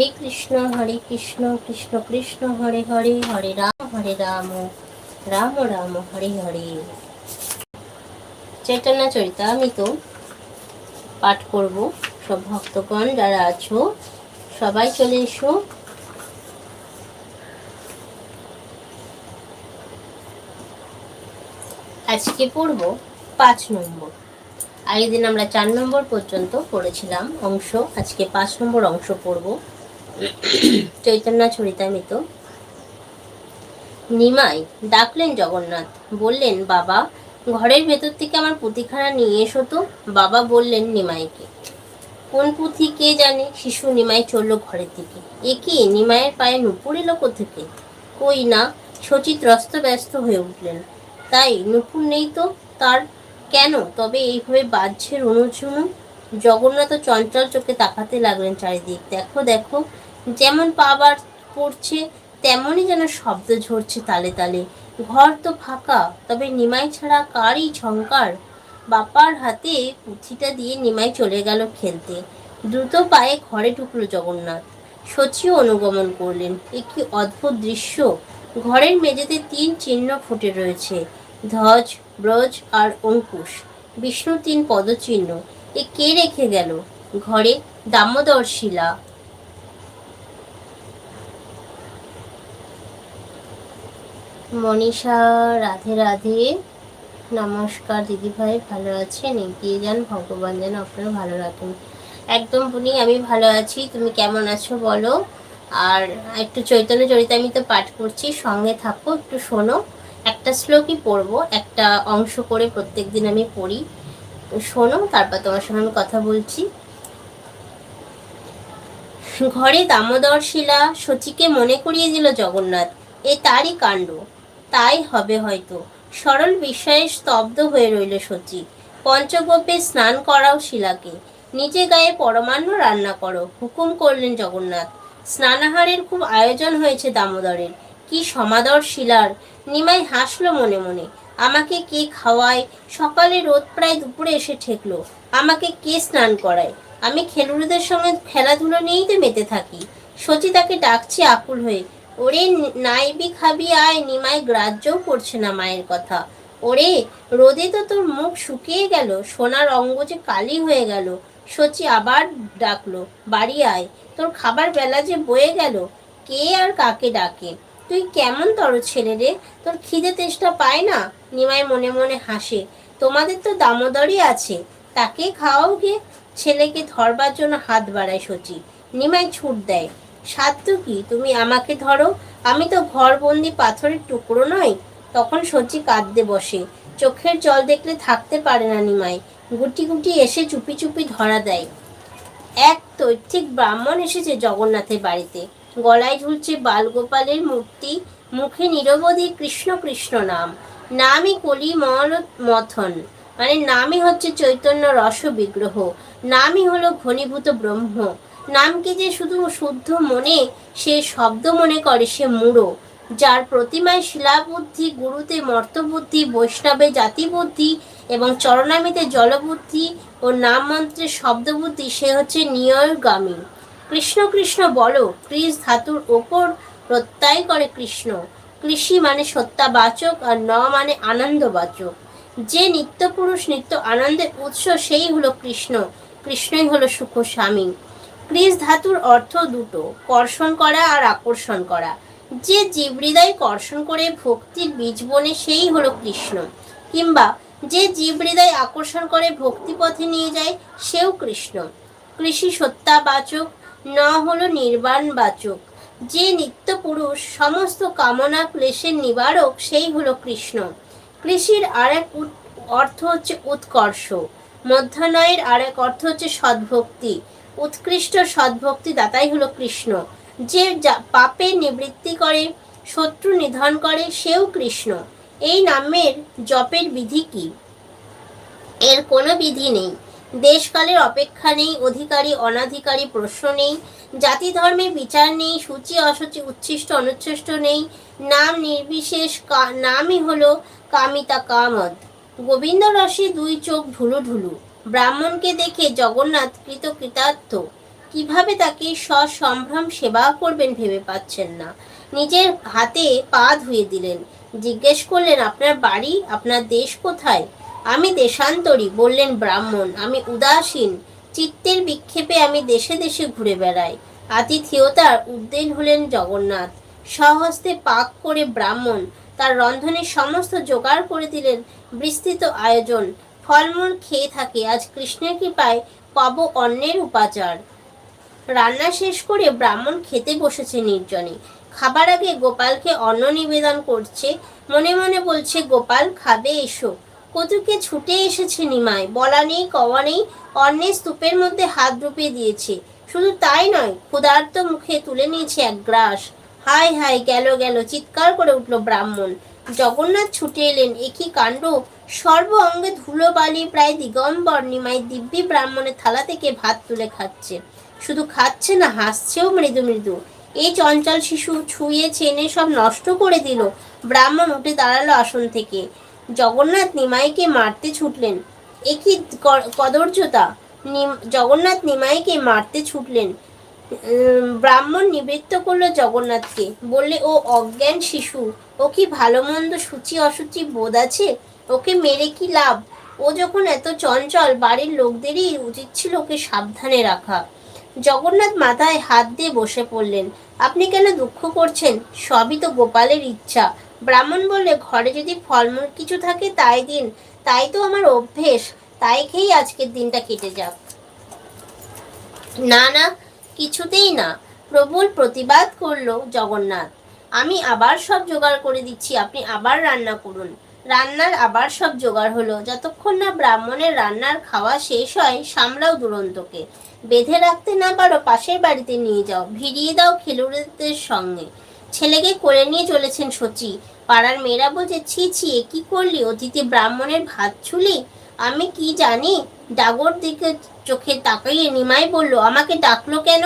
হরে কৃষ্ণ হরে কৃষ্ণ কৃষ্ণ কৃষ্ণ, হরে হরে হরে রাম হরে রাম রাম রাম, হরে হরে। চৈতন্য চরিতামিত পাঠ করব। সব ভক্তগণ যারা আছো, সবাই চলে এসো। আজকে পড়ব পাঁচ নম্বর। আগের দিন আমরা চার নম্বর পর্যন্ত পড়েছিলাম অংশ, আজকে পাঁচ নম্বর অংশ পড়ব। চৈতন্য চরিতামিত। নিমাই ডাকলেন জগন্নাথ, বললেন, বাবা, ঘরের ভেতর থেকে আমার পুঁথিখানা নিয়ে এসো তো। বাবা বললেন নিমাইকে, কোন পুঁথি কে জানে? শিশু নিমাই চলল ঘরের দিকে। এ কি নিমাইয়ের পায়ে নুপুর এলো থেকে কই না শচী ত্রস্ত ব্যস্ত হয়ে উঠলেন। তাই নুপুর নেই তো? তার কেন? তবে এইভাবে বাহ্যের রুনুঝুনু জগন্নাথ চঞ্চল চোখে তাকাতে লাগলেন চারিদিক। দেখো দেখো যেমন পাবার পড়ছে, তেমনই যেন শব্দ ঝরছে তালে তালে। ঘর তো ফাঁকা, তবে নিমাই ছাড়া কারই ঝঙ্কার বাপার হাতে পুঁথিটা দিয়ে নিমাই চলে গেল খেলতে। দ্রুত পায়ে ঘরে ঢুকলো জগন্নাথ। শচীও অনুগমন করলেন। একটি অদ্ভুত দৃশ্য! ঘরের মেঝেতে তিন চিহ্ন ফুটে রয়েছে, ধ্বজ, ব্রজ আর অঙ্কুশ। বিষ্ণু তিন পদচিহ্ন। এ কে রেখে গেল? ঘরে দামোদর শিলা। মনীষা, রাধে রাধে। নমস্কার দিদি ভাই ভালো আছেন? এগিয়ে যান, ভগবান যেন আপনারা ভালো রাখেন। একদম পুনি আমি ভালো আছি। তুমি কেমন আছো বলো? আর একটু চৈতন্য চরিতা আমি তো পাঠ করছি। সঙ্গে থাকো, একটু শোনো। একটা শ্লোকই পড়ব, একটা অংশ করে প্রত্যেক দিন আমি পড়ি। শোনো, তারপর তোমার সঙ্গে আমি কথা বলছি। ঘরে দামোদর শিলা শচীকে মনে করিয়ে দিল জগন্নাথ। এ তারই কাণ্ড। তাই হবে হয়তো। সরল বিষয়ে স্তব্ধ হয়ে রইল শচী। পঞ্চগোপে স্নান করাও শিলাকে। নিজে গায়ে পরমান্ন রান্না করো, হুকুম করলেন জগন্নাথ। স্নানাহারের খুব আয়োজন হয়েছে দামোদরের। কি সমাদর শিলার। নিমাই হাসলো মনে মনে। আমাকে কে খাওয়ায়? সকালে রোদ প্রায় দুপুরে এসে ঠেকলো। আমাকে কে স্নান করায়? আমি খেলুড়িদের সঙ্গে খেলাধুলো নিয়েই তো মেতে থাকি। সচি তাকে ডাকছে আকুল হয়ে ওরে নাইবি খাবি, আয়। নিমাই গ্রাহ্যও করছে না মায়ের কথা। ওরে, রোদে তো তোর মুখ শুকিয়ে গেল। সোনার অঙ্গ যে কালি হয়ে গেল। সচি আবার ডাকলো, বাড়ি আয়। তোর খাবার বেলা যে বয়ে গেল, কে আর কাকে ডাকে? তুই কেমন তর ছেলে রে? তোর খিদে তেষ্টা পায় না? নিমাই মনে মনে হাসে, তোমাদের তো দামোদরই আছে। তাকে খাওয়াও গে, ছেলেকে ধরবার জন্য হাত বাড়ায় সচি নিমাই ছুট দেয় সাধ্য কি? তুমি আমাকে ধরো। আমি তো ঘরবন্দি পাথরের টুকরো নয় তখন সচি কাঁদতে বসে। চোখের জল দেখলে থাকতে পারে না নিমাই। গুটি গুটি এসে চুপি চুপি ধরা দেয়। এক তৈত্বিক ব্রাহ্মণ এসেছে জগন্নাথের বাড়িতে। গলায় ঝুলছে বালগোপালের মূর্তি, মুখে নিরবধি কৃষ্ণ কৃষ্ণ নাম। নামই কলি মল মথন। মানে নামই হচ্ছে চৈতন্য রস বিগ্রহ। নামই হলো ঘনীভূত ব্রহ্ম। নামকে যে শুধু শুদ্ধ মনে? সে শব্দ মনে করে সে মূঢ়। যার প্রতিমায় শিলাবুদ্ধি, গুরুতে মর্তবুদ্ধি, বৈষ্ণবে জাতিবুদ্ধি এবং চরণামিতে জলবুদ্ধি ও নাম মন্ত্রের শব্দবুদ্ধি, সে হচ্ছে নিয়য়গামী কৃষ্ণ কৃষ্ণ বলো, ক্রিস ধাতুর ওপর প্রত্যয় করে কৃষ্ণ। কৃষি মানে সত্যাবাচক আর ন মানে আনন্দবাচক। যে নিত্য পুরুষ নিত্য আনন্দের উৎস, সেই হলো কৃষ্ণ। কৃষ্ণই হলো সুখ স্বামী ক্রিস ধাতুর অর্থ দুটো, কর্ষণ করা আর আকর্ষণ করা। যে জীবহৃদয় কর্ষণ করে ভক্তির বীজ বনে সেই হলো কৃষ্ণ। কিংবা যে জীবহৃদয় আকর্ষণ করে ভক্তিপথে নিয়ে যায় সেও কৃষ্ণ। কৃষি সত্যাবাচক ন হলো নির্বাণবাচক। যে নিত্য পুরুষ সমস্ত কামনা ক্লেশের নিবারক সেই হলো কৃষ্ণ। কৃষির আরেক অর্থ হচ্ছে উৎকর্ষ। মধ্যাহ্নয়ের এক অর্থ হচ্ছে সদ্ভক্তি। উৎকৃষ্ট সদ্ভক্তি দাতাই হলো কৃষ্ণ। যে পাপের নিবৃত্তি করে, শত্রু নিধন করে, সেও কৃষ্ণ। এই নামের জপের বিধি কি? এর কোনো বিধি নেই। দেশকালের অপেক্ষা নেই, অধিকারী, অনাধিকারী প্রশ্ন নেই জাতি ধর্মের বিচার নেই, সূচি, অসুচি, উচ্ছিষ্ট, অনুচ্ছিষ্ট নেই, নাম নির্বিশেষ নামই হলো কামিতা কামদ। গোবিন্দ রসে দুই চোখ ঢুলু ঢুলু ব্রাহ্মণকে দেখে জগন্নাথ কৃত কৃতার্থ কীভাবে তাকে সসম্ভ্রম সেবা করবেন ভেবে পাচ্ছেন না। নিজের হাতে পা ধুয়ে দিলেন। জিজ্ঞেস করলেন, আপনার বাড়ি? আপনার দেশ কোথায়? আমি দেশান্তরী, বললেন ব্রাহ্মণ। আমি উদাসীন। চিত্তের বিক্ষেপে আমি দেশে দেশে ঘুরে বেড়াই। আতিথেয়তার উদ্দেল হলেন জগন্নাথ। স্বহস্তে পাক করে ব্রাহ্মণ তার রন্ধনের সমস্ত জোগাড় করে দিলেন। বিস্তৃত আয়োজন ফলমূল খেয়ে থাকে। আজ কৃষ্ণের কৃপায় পাব অন্যের উপাচার। রান্না শেষ করে ব্রাহ্মণ খেতে বসেছে নির্জনে। খাবার আগে গোপালকে অন্ন নিবেদন করছে। মনে মনে বলছে, গোপাল, খাবে, এসো। কতুকে ছুটে এসেছে নিমায় বলা নেই, কওয়া নেই অন্যের স্তূপের মধ্যে হাত ডুবিয়ে দিয়েছে। শুধু তাই নয়, ক্ষুধার্ত মুখে তুলে নিয়েছে এক গ্রাস। হায় হায় গেল গেল, চিৎকার করে উঠল ব্রাহ্মণ। জগন্নাথ ছুটে এলেন। একই কাণ্ড? সর্ব অঙ্গে ধুলো বালি প্রায় দিগম্বর নিমাই দিব্যি ব্রাহ্মণের থালা থেকে ভাত তুলে খাচ্ছে। শুধু খাচ্ছে না, হাসছেও মৃদু মৃদু। এই চঞ্চল শিশু ছুঁয়ে চেনে সব নষ্ট করে দিল। ব্রাহ্মণ উঠে দাঁড়াল আসন থেকে। জগন্নাথ নিমাইকে মারতে ছুটলেন। একই ক- কদর্যতা? জগন্নাথ নিমাইকে মারতে ছুটলেন। ব্রাহ্মণ নিবৃত্ত করল জগন্নাথকে। বললে, ও অজ্ঞান শিশু, ও কি ভালো মন্দ সূচি অসুচি বোধ আছে? ওকে মেরে কি লাভ? ও যখন এত চঞ্চল, বাড়ির লোকদেরই উচিত ছিল ওকে সাবধানে রাখা। জগন্নাথ মাথায় হাত দিয়ে বসে পড়লেন। আপনি কেন দুঃখ করছেন? সবই তো গোপালের ইচ্ছা। ব্রাহ্মণ বললে, ঘরে যদি ফলমূল কিছু থাকে, তাই দিন। তাই তো আমার অভ্যেস। তাই খেয়েই আজকের দিনটা কেটে যাক। না না, কিছুতেই না। প্রবল প্রতিবাদ করল জগন্নাথ। আমি আবার সব জোগাড় করে দিচ্ছি। আপনি আবার রান্না করুন। রান্নার আবার সব জোগাড় হলো। যতক্ষণ না ব্রাহ্মণের রান্নার খাওয়া শেষ হয়, সামলাও দুরন্তকে। বেঁধে রাখতে না পারো পাশের বাড়িতে নিয়ে যাও। ভিড়িয়ে দাও খেলুড়েদের সঙ্গে। ছেলেকে কোলে নিয়ে চলেছেন সচি পাড়ার মেয়েরা বলছে, ছি ছি, এ কি করলি? অতিথি ব্রাহ্মণের ভাত ছুলি? আমি কি জানি? ডাগর দিকে চোখে তাকাইয়ে নিমাই বলল, আমাকে ডাকলো কেন?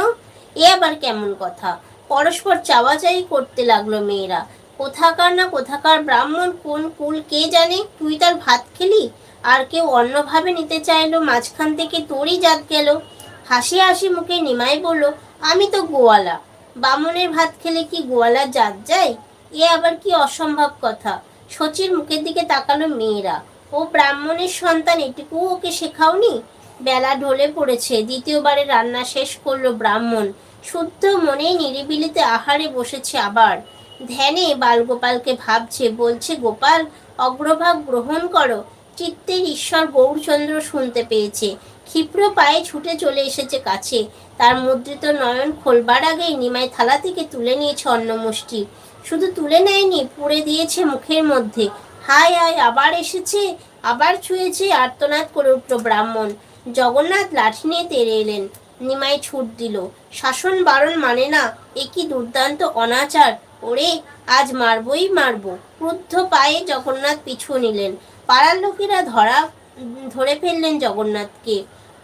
এ আবার কেমন কথা? পরস্পর চাওয়াচাই করতে লাগল মেয়েরা। কোথাকার না কোথাকার ব্রাহ্মণ কোন কুল কে জানে? তুই তার ভাত খেলি? আর কেউ অন্যভাবে নিতে চাইলো, মাঝখান থেকে তোরই জাত গেল। হাসি হাসি মুখে নিমাই বলল, আমি তো গোয়ালা। বামনের ভাত খেলে কি গোয়ালার জাত যায়? এ আবার কি অসম্ভব কথা। শচীর মুখের দিকে তাকালো মেয়েরা। ও ব্রাহ্মণের সন্তান, এটুকু ওকে শেখাওনি? বেলা ঢলে পড়েছে। দ্বিতীয়বারে রান্না শেষ করল ব্রাহ্মণ। শুদ্ধ মনে নিরিবিলিতে আহারে বসেছে আবার। ধ্যানে বালগোপালকে ভাবছে, বলছে, গোপাল, অগ্রভাগ গ্রহণ করো। চিত্তের ঈশ্বর গৌরচন্দ্র শুনতে পেয়েছে। ক্ষিপ্র পায়ে ছুটে চলে এসেছে কাছে। তার মুদ্রিত নয়ন খোলবার আগেই নিমাই থালা থেকে তুলে নিয়েছে অন্নমুষ্টি। শুধু তুলে নেয়নি, পুড়ে দিয়েছে মুখের মধ্যে। হায় হায়, আবার এসেছে, আবার ছুঁয়েছে আর্তনাদ করে উঠল ব্রাহ্মণ। জগন্নাথ লাঠি নিয়ে তেড়ে এলেন। নিমাই ছুট দিল। শাসন বারণ মানে না, এ কি দুর্দান্ত অনাচার। ওরে, আজ মারবই মারবো। ক্রুদ্ধ পায়ে জগন্নাথ পিছু নিলেন। পাড়ার লোকেরা ধরা, ধরে ফেললেন জগন্নাথকে।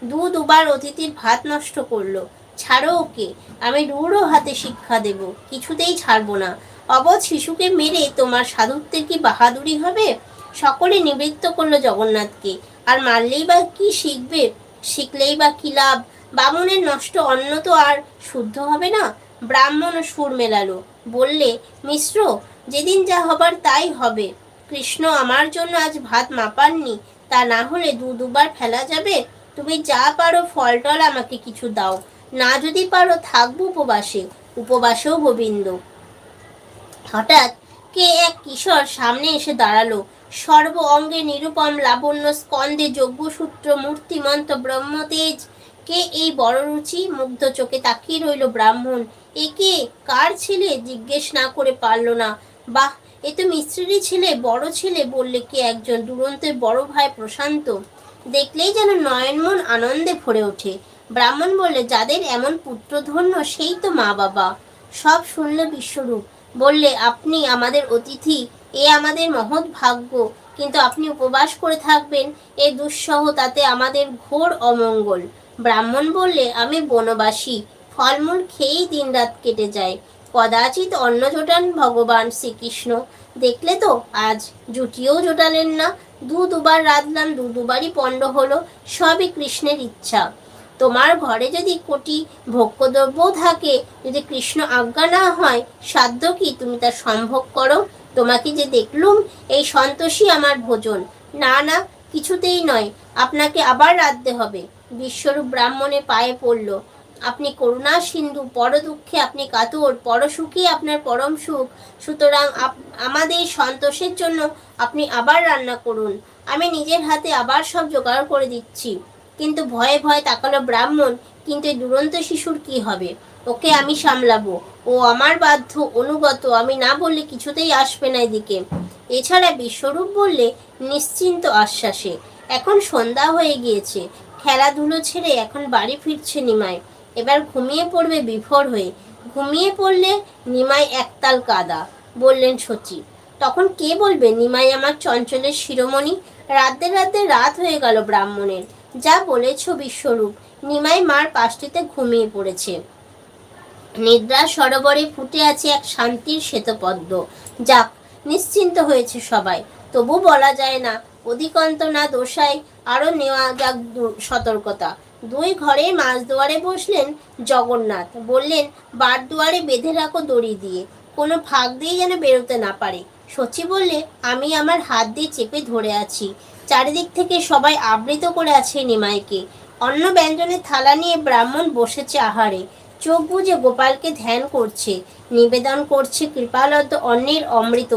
দু দুবার অতিথির ভাত নষ্ট করল। ছাড়ো ওকে, আমি রূঢ় হাতে শিক্ষা দেব, কিছুতেই ছাড়বো না। অবধ শিশুকে মেরে তোমার সাধুত্বের কি বাহাদুরি হবে? সকলে নিবৃত্ত করল জগন্নাথকে। আর মারলেই বা কি শিখবে? শিখলেই বা কি লাভ? বামুনের নষ্ট অন্ন তো আর শুদ্ধ হবে না। ব্রাহ্মণ সুর মেলালো। বললে, মিশ্র, যেদিন যা হবার তাই হবে। কৃষ্ণ আমার জন্য আজ ভাত মাপাননি, তা না হলে দু দুবার ফেলা যাবে। তুমি যা পারো ফল টল আমাকে কিছু দাও। না যদি পারো থাকব উপবাসে। উপবাসেও গোবিন্দ। হঠাৎ কে এক কিশোর সামনে এসে দাঁড়াল। সর্ব অঙ্গে নিরুপম লাবণ্য স্কন্দে যজ্ঞসূত্র, মূর্তিমন্ত, ব্রহ্মতেজ। কে এই বড় রুচি মুগ্ধ চোখে তাকিয়ে রইল ব্রাহ্মণ। একে কার ছেলে জিজ্ঞেস না করে পারল না। বাহ, এ তো মিস্ত্রিরই ছেলে, বড় ছেলে বললে কে একজন দুরন্তের বড় ভাই প্রশান্ত। দেখলেই যেন নয়নমন আনন্দে ভরে ওঠে। ব্রাহ্মণ বললে, যাদের এমন পুত্রধন্য সেই তো মা বাবা। সব শুনলে বিশ্বরূপ। বললে, আপনি আমাদের অতিথি, এ আমাদের মহৎ ভাগ্য। কিন্তু আপনি উপবাস করে থাকবেন, এ দুঃসহ তাতে আমাদের ঘোর অমঙ্গল। ব্রাহ্মণ বললে, আমি বনবাসী ফলমূল খেয়েই দিনরাত কেটে যায়। কদাচিৎ অন্ন জোটান ভগবান শ্রীকৃষ্ণ। দেখলে তো, আজ জুটিও জোটালেন না। দু দুবার রাঁধলাম, দু দুবারই পণ্ড হলো, সবই কৃষ্ণের ইচ্ছা। তোমার ঘরে যদি কোটি ভোগ্যদ্রব্য থাকে, যদি কৃষ্ণ আজ্ঞা না হয়, সাধ্য কি তুমি তা সম্ভব করো? তোমাকে যে দেখলুম, এই সন্তোষই আমার ভোজন। না না, কিছুতেই নয়, আপনাকে আবার রাঁধতে হবে। বিশ্বরূপ ব্রাহ্মণে পায়ে পড়ল। আপনি করুণা সিন্ধু পর দুঃখে আপনি কাতর পর সুখে আপনার পরম সুখ। সুতরাং আমাদের সন্তোষের জন্য আপনি আবার রান্না করুন। আমি নিজের হাতে আবার সব জোগাড় করে দিচ্ছি। কিন্তু ভয়ে ভয়ে তাকালো ব্রাহ্মণ, কিন্তু এই দুরন্ত শিশুর কি হবে? ওকে আমি সামলাবো। ও আমার বাধ্য, অনুগত, আমি না বললে কিছুতেই আসবে না এদিকে। এছাড়া বিশ্বরূপ বললে নিশ্চিন্ত আশ্বাসে, এখন সন্ধ্যা হয়ে গিয়েছে। খেলাধুলো ছেড়ে এখন বাড়ি ফিরছে নিমাই। এবার ঘুমিয়ে পড়বে বিভোর হয়ে। ঘুমিয়ে পড়লে নিমাই একতাল কাদা, বললেন সচিব তখন কে বলবে, নিমাই আমার চঞ্চলের শিরোমণি? রাতে রাতে রাত হয়ে গেল ব্রাহ্মণের। যা বলেছ বিশ্বরূপ। নিমাই মার পাশটিতে ঘুমিয়ে পড়েছে। নিদ্রা সরোবরে ফুটে আছে এক শান্তির শ্বেতপদ্ম। যাক, নিশ্চিন্ত হয়েছে সবাই। তবু বলা যায় না অধিকন্ত না দোষায় আরও নেওয়া যাক সতর্কতা। দুই ঘরে মাছ দুয়ারে বসলেন জগন্নাথ। বললেন বার দুয়ারে বেঁধে রাখো দড়ি দিয়ে। কোনো ফাঁক দিয়ে যেন বেরোতে না পারে। সচি বললে, আমি আমার হাত দিয়ে চেপে ধরে আছি। চারিদিক থেকে সবাই আবৃত করে আছে নিমাইকে। অন্ন ব্যঞ্জনের থালা নিয়ে ব্রাহ্মণ বসেছে আহারে। চোখ বুজে গোপালকে ধ্যান করছে, নিবেদন করছে, কৃপালব্ধ অন্যের অমৃত।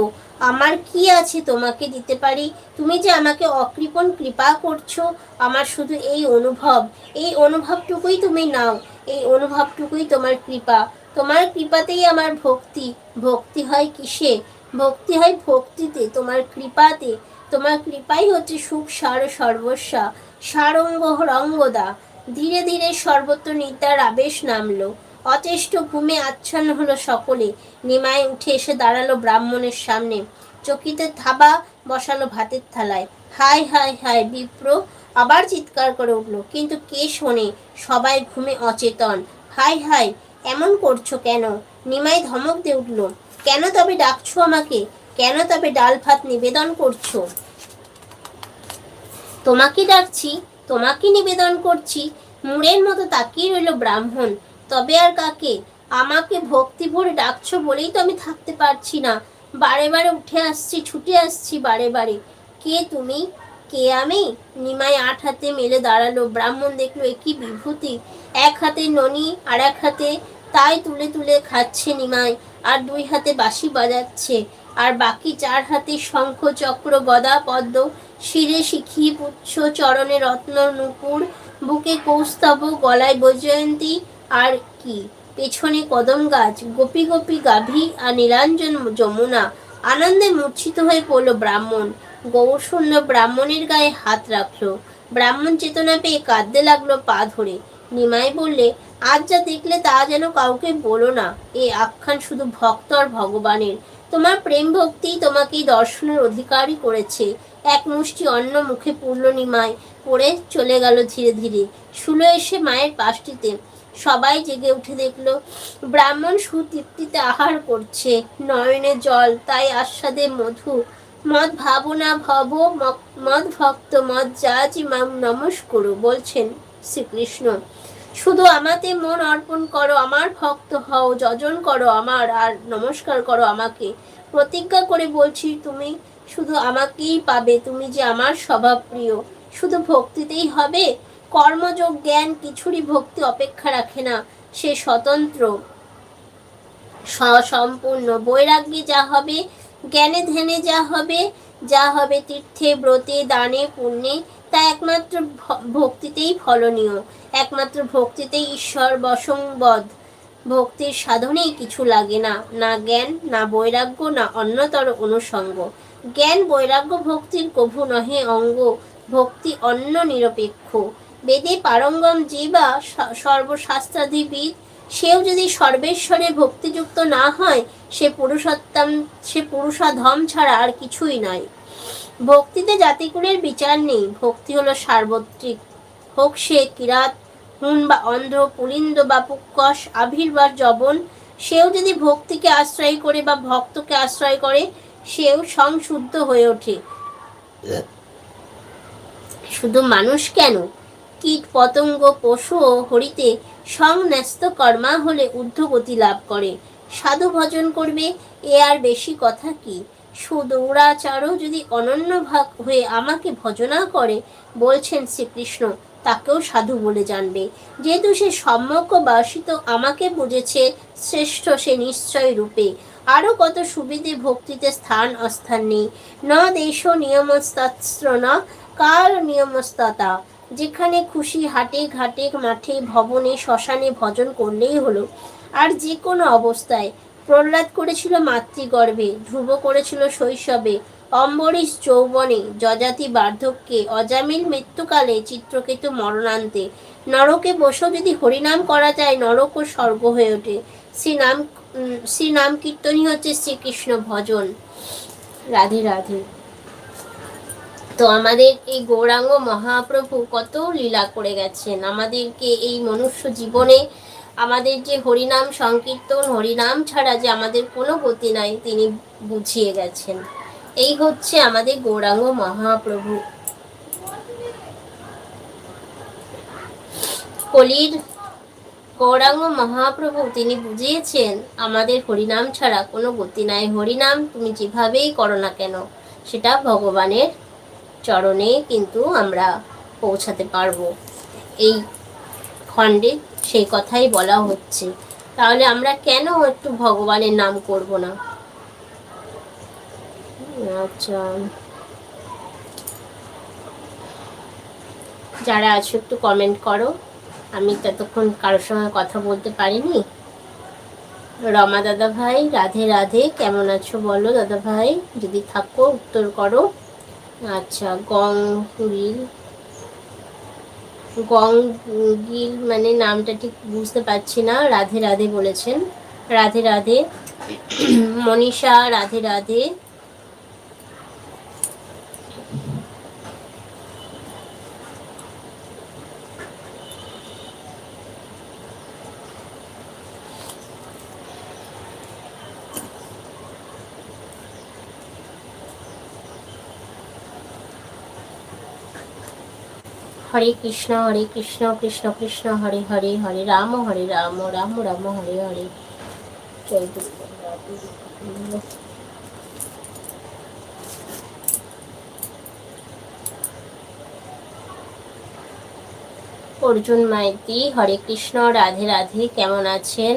আমার কি আছে তোমাকে দিতে পারি? তুমি যে আমাকে অকৃপণ কৃপা করছ, আমার শুধু এই অনুভব। এই অনুভবটুকুই তুমি নাও, এই অনুভবটুকুই তোমার কৃপা। তোমার কৃপাতেই আমার ভক্তি। ভক্তি হয় কিসে? ভক্তি হয় ভক্তিতে, তোমার কৃপাতে। তোমার কৃপাই হচ্ছে সুখ, সার, সর্বস্বা। সারঙ্গ, রঙ্গদা। ধীরে ধীরে সর্বত্র নিদ্রার আবেশ নামলো। অচেষ্ট ঘুমে আচ্ছন্ন হলো সকলে। নিমায় উঠে এসে দাঁড়াল ব্রাহ্মণের সামনে। চকিতে থাবা বসালো ভাতের থালায়। হাই হাই হাই বিপ্র! আবার চিৎকার করে উঠল। কিন্তু কে শোনে? সবাই ঘুমে অচেতন। হাই হাই এমন করছ কেন? নিমাই ধমক দিয়ে উঠল, কেন তবে ডাকছো আমাকে? কেন তবে ডাল ভাত নিবেদন করছ? তোমাকে ডাকছি তোমাকে নিবেদন করছি মুড়ের মতো তাকিয়ে রইল ব্রাহ্মণ। তবে আর কাকে? আমাকে ভক্তি ভরে ডাকছো বলেই তো আমি থাকতে পারছি না। বারে বারে উঠে আসছি, ছুটে আসছি বারে বারে। কে তুমি? কে আমি? নিমাই আট হাতে মেলে দাঁড়াল। ব্রাহ্মণ দেখল একই বিভূতি। এক হাতে ননি আর এক হাতে তাই তুলে তুলে খাচ্ছে নিমাই। আর দুই হাতে বাঁশি বাজাচ্ছে। আর বাকি চার হাতে শঙ্খ চক্র গদা, পদ্ম শিরে শিখি পুচ্ছ চরণে রত্ন নুপুর, বুকে কৌস্তব গলায় বৈজয়ন্তী, আর কি? পেছনে কদম গাছ, গোপী গোপী গাভী আর নীলাঞ্জন যমুনা। আনন্দে মূর্ছিত হয়ে পড়ল ব্রাহ্মণ। গৌরশূন্য ব্রাহ্মণের গায়ে হাত রাখল। ব্রাহ্মণ চেতনা পেয়ে কাঁদতে লাগল পা ধরে। নিমাই বললে, আজ যা দেখলে তা যেন কাউকে বলো না। এ আখ্যান শুধু ভক্ত আর ভগবানের। তোমার প্রেম ভক্তি তোমাকে দর্শনের অধিকারই করেছে। এক মুষ্টি অন্ন মুখে পূর্ণ নিমায় পড়ে চলে গেল ধীরে ধীরে। শুলো এসে মায়ের পাশটিতে। সবাই জেগে উঠে দেখল, ব্রাহ্মণ সুতৃপ্তিতে আহার করছে, নয়নে জল, তাই আস্বাদে মধু। মদ ভাবনা ভব মদ ভক্ত, মদ যাচি মাম নমস্কর বলছেন শ্রীকৃষ্ণ। শুধু আমাতে মন অর্পণ করো, আমার ভক্ত হও, যজন করো আমার, আর নমস্কার করো আমাকে। প্রতিজ্ঞা করে বলছি, তুমি শুধু আমাকেই পাবে, তুমি যে আমার স্বভাব প্রিয় শুধু ভক্তিতেই হবে? কর্মযোগ, জ্ঞান, কিছুরই ভক্তি অপেক্ষা রাখে না, সে স্বতন্ত্র। সম্পূর্ণ বৈরাগ্যে যা হবে, জ্ঞানে ধ্যানে যা হবে যা হবে তীর্থে, ব্রতে, দানে, পুণ্যে, তা একমাত্র ভক্তিতেই ফলনীয়। একমাত্র ভক্তিতেই ঈশ্বর বসংবদ। ভক্তির সাধনেই কিছু লাগে না না জ্ঞান, না বৈরাগ্য, না অন্যতর অনুষঙ্গ জ্ঞান বৈরাগ্য ভক্তির কভু নহে অঙ্গ, ভক্তি অন্য নিরপেক্ষ। বেদে পারঙ্গম যে বা স- সর্বশাস্ত্রাধিবিদ সেও যদি সর্বেশ্বরে ভক্তিযুক্ত না হয়, সে পুরুষোত্তম, সে পুরুষাধম ছাড়া আর কিছুই নয় ভক্তিতে জাতিকুলের বিচার নেই, ভক্তি হলো সার্বত্রিক। হোক সে কিরাত, হুন বা অন্ধ্র পুলিন্দ বা পুক্কস আবির বা জবন সেও যদি ভক্তিকে আশ্রয় করে বা ভক্তকে আশ্রয় করে সেও সংশুদ্ধ হয়ে ওঠে। শুধু মানুষ কেন? কীট, পতঙ্গ, পশু ও হরিতে সংন্যস্ত কর্মা হলে ঊর্ধ্বগতি লাভ করে। সাধু ভজন করবে, এ আর বেশি কথা কি? সুদৌরাচারও যদি অনন্য ভাগ হয়ে আমাকে ভজনা করে, বলছেন শ্রীকৃষ্ণ, তাকেও সাধু বলে জানবে। যেহেতু সে সম্যক বাসিত আমাকে বুঝেছে, শ্রেষ্ঠ সে নিশ্চয় রূপে। আরও কত সুবিধে ভক্তিতে স্থান অস্থান নেই। ন দেশ নিয়মস্তাস্ত্র, ন কাল নিয়মস্ততা। যেখানে খুশি হাটে ঘাটে মাঠে ভবনে শ্মশানে ভজন করলেই হলো। আর যে কোনো অবস্থায় প্রহ্লাদ করেছিল মাতৃগর্ভে, ধ্রুব করেছিল শৈশবে, অম্বরীশ যৌবনে, যজাতি বার্ধক্যে, অজামিল মৃত্যুকালে, চিত্রকেতু মরণান্তে। নরকে বসেও যদি হরিনাম করা যায় নরক ও স্বর্গ হয়ে ওঠে। শ্রীনাম উম, শ্রীনাম কীর্তনই হচ্ছে শ্রীকৃষ্ণ ভজন। রাধে রাধে। তো আমাদের এই গৌরাঙ্গ মহাপ্রভু কত লীলা করে গেছেন। আমাদেরকে এই মনুষ্য জীবনে আমাদের যে হরিনাম সংকীর্তন হরিনাম ছাড়া যে আমাদের কোনো গতি নাই তিনি বুঝিয়ে গেছেন। এই হচ্ছে আমাদের গৌরাঙ্গ মহাপ্রভু। কলির গৌরাঙ্গ মহাপ্রভু তিনি বুঝিয়েছেন, আমাদের হরিনাম ছাড়া কোনো গতি নাই। হরিনাম তুমি যেভাবেই করো না কেন, সেটা ভগবানের চরণে কিন্তু আমরা পৌঁছাতে পারব। এই খণ্ডে সেই কথাই বলা হচ্ছে। তাহলে আমরা কেন একটু ভগবানের নাম করব না? আচ্ছা। যারা আছো একটু কমেন্ট করো। আমি ততক্ষণ কারোর সঙ্গে কথা বলতে পারিনি। রমা দাদা ভাই রাধে রাধে, কেমন আছো বলো দাদা ভাই যদি থাকো, উত্তর করো। আচ্ছা গং গিল গং গিল মানে নামটা ঠিক বুঝতে পারছি না। রাধে রাধে বলেছেন। রাধে রাধে। মনীষা, রাধে রাধে। হরে কৃষ্ণ হরে কৃষ্ণ কৃষ্ণ কৃষ্ণ, হরে হরে হরে রাম হরে রাম রাম রাম, হরে হরে। অর্জুন মাইতি, হরে কৃষ্ণ, রাধে রাধে, কেমন আছেন?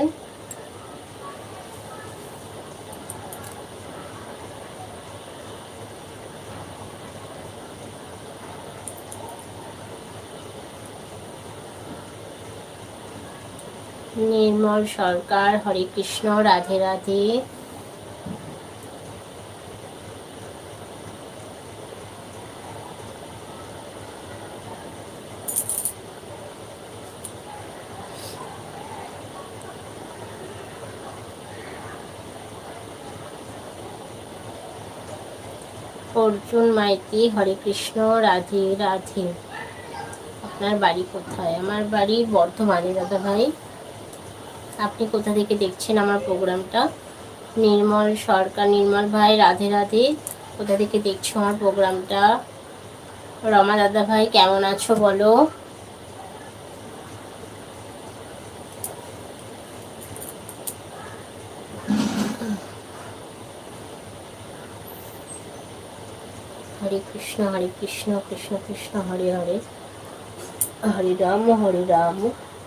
নির্মল সরকার, হরে কৃষ্ণ, রাধে রাধে। অর্জুন মাইতি, হরে কৃষ্ণ, রাধে রাধে। আপনার বাড়ি কোথায়? আমার বাড়ি বর্ধমানে দাদা ভাই আপনি কোথা থেকে দেখছেন আমার প্রোগ্রামটা? নির্মল সরকার, নির্মল ভাই, রাধে রাধে। কোথা থেকে দেখছ আমার প্রোগ্রামটা? রমা দাদা ভাই, কেমন আছো বলো? হরে কৃষ্ণ হরে কৃষ্ণ কৃষ্ণ কৃষ্ণ, হরে হরে। হরে রাম হরে রাম।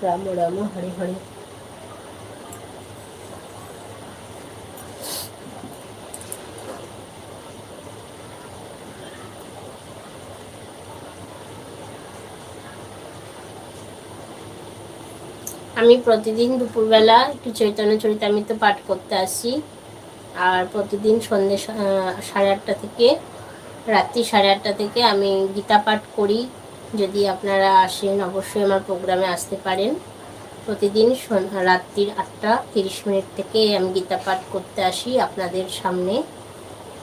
রাম রাম, হরে হরে। আমি প্রতিদিন দুপুরবেলা একটু চৈতন্য চরিতামৃত পাঠ করতে আসি। আর প্রতিদিন সন্ধ্যে সাড়ে আটটা থেকে, রাত্রি সাড়ে আটটা থেকে আমি গীতা পাঠ করি। যদি আপনারা আসেন, অবশ্যই আমার প্রোগ্রামে আসতে পারেন। প্রতিদিন রাত্রির আটটা তিরিশ মিনিট থেকে আমি গীতা পাঠ করতে আসি আপনাদের সামনে।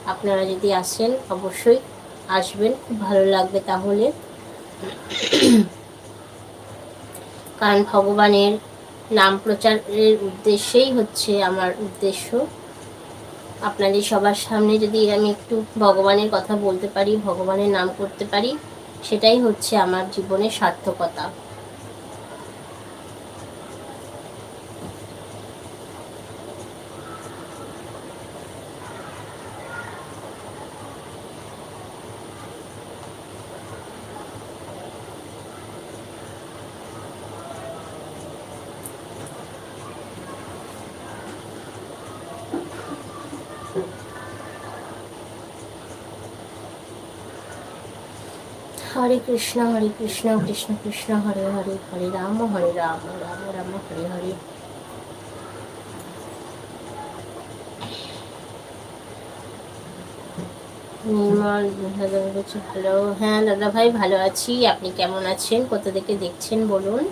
আপনারা যদি আসেন, অবশ্যই আসবেন। খুব ভালো লাগবে তাহলে। কারণ ভগবানের নাম প্রচারের উদ্দেশ্যেই হচ্ছে আমার উদ্দেশ্য। আপনাদের সবার সামনে যদি আমি একটু ভগবানের কথা বলতে পারি, ভগবানের নাম করতে পারি, সেটাই হচ্ছে আমার জীবনের সার্থকতা। হরে কৃষ্ণ হরে কৃষ্ণ কৃষ্ণ কৃষ্ণ, হরে হরে হরে রাম হরে রাম রাম রাম, হরে হরে। নির্মল হ্যাঁ দাদা ভাই ভালো আছি। আপনি কেমন আছেন? কোথা থেকে দেখছেন? বলুন।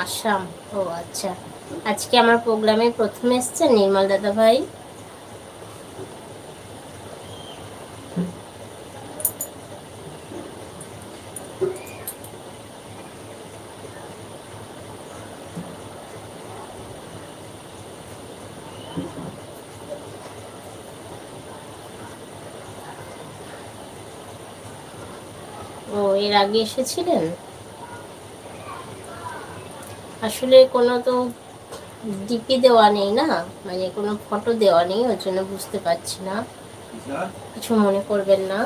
আসাম। ও আচ্ছা। আজকে আমার প্রোগ্রামে প্রথম এসছেন নির্মল দাদা ভাই। ও, এর আগে এসেছিলেন? আসলে কোনো তো ডিপি দেওয়া নেই না? মানে কোনো ফটো দেওয়া নেই ওর জন্য বুঝতে পারছি না। কিছু মনে করবেন না।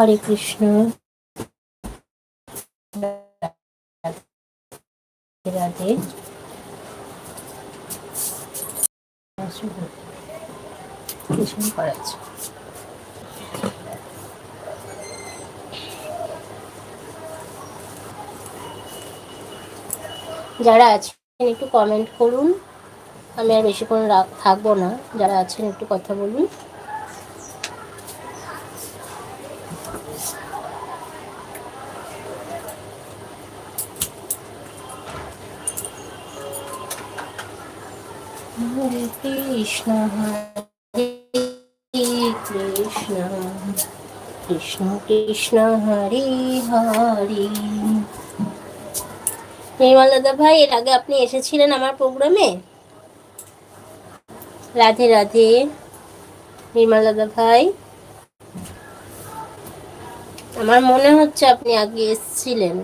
হরে কৃষ্ণ। রাধে কিছু করাচ্ছে। যারা আছেন, একটু কমেন্ট করুন। আমি আর বেশিক্ষণ থাকব না। যারা আছেন, একটু কথা বলুন। কৃষ্ণ হরে কৃষ্ণ কৃষ্ণ কৃষ্ণ হরে হরে নির্মল দাদা ভাই, এর আগে আপনি এসেছিলেন আমার প্রোগ্রামে? রাধে রাধে। নির্মল দাদা ভাই, আমার মনে হচ্ছে আপনি আগে এসেছিলেন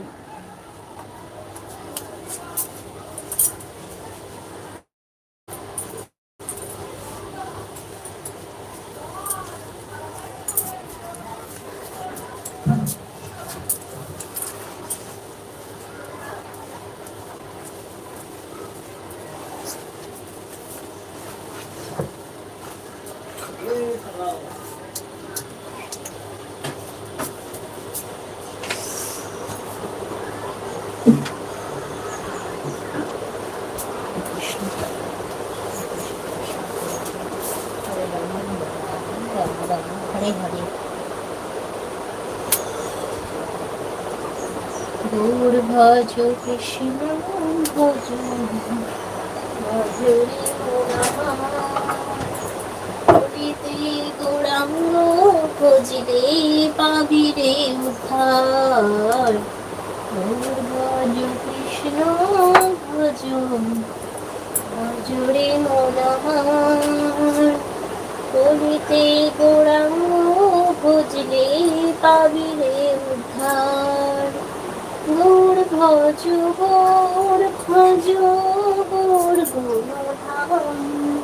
হরে হরে গৌর ভজ কৃষ্ণ ভজ ভজতে গৌরাঙ্গ ভজিলে পাবিরে উদ্ধার গৌর ভজ কৃষ্ণ ভজ ভজরে মোদার করিতে গোড়াঙ্গ ভজলে পাবিরে উদ্ধার। গোর ভজ গোর ভজ গোর গুণধাম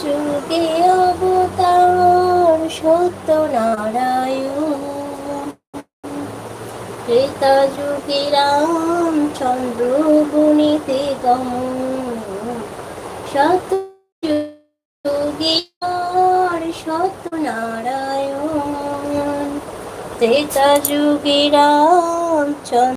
যুগে অবতার সত্যনারায়ণ ত্রেতা যুগে রামচন্দ্র গুণিতে গমন সত্য ত্রেতা যুগে রামচন্দ্র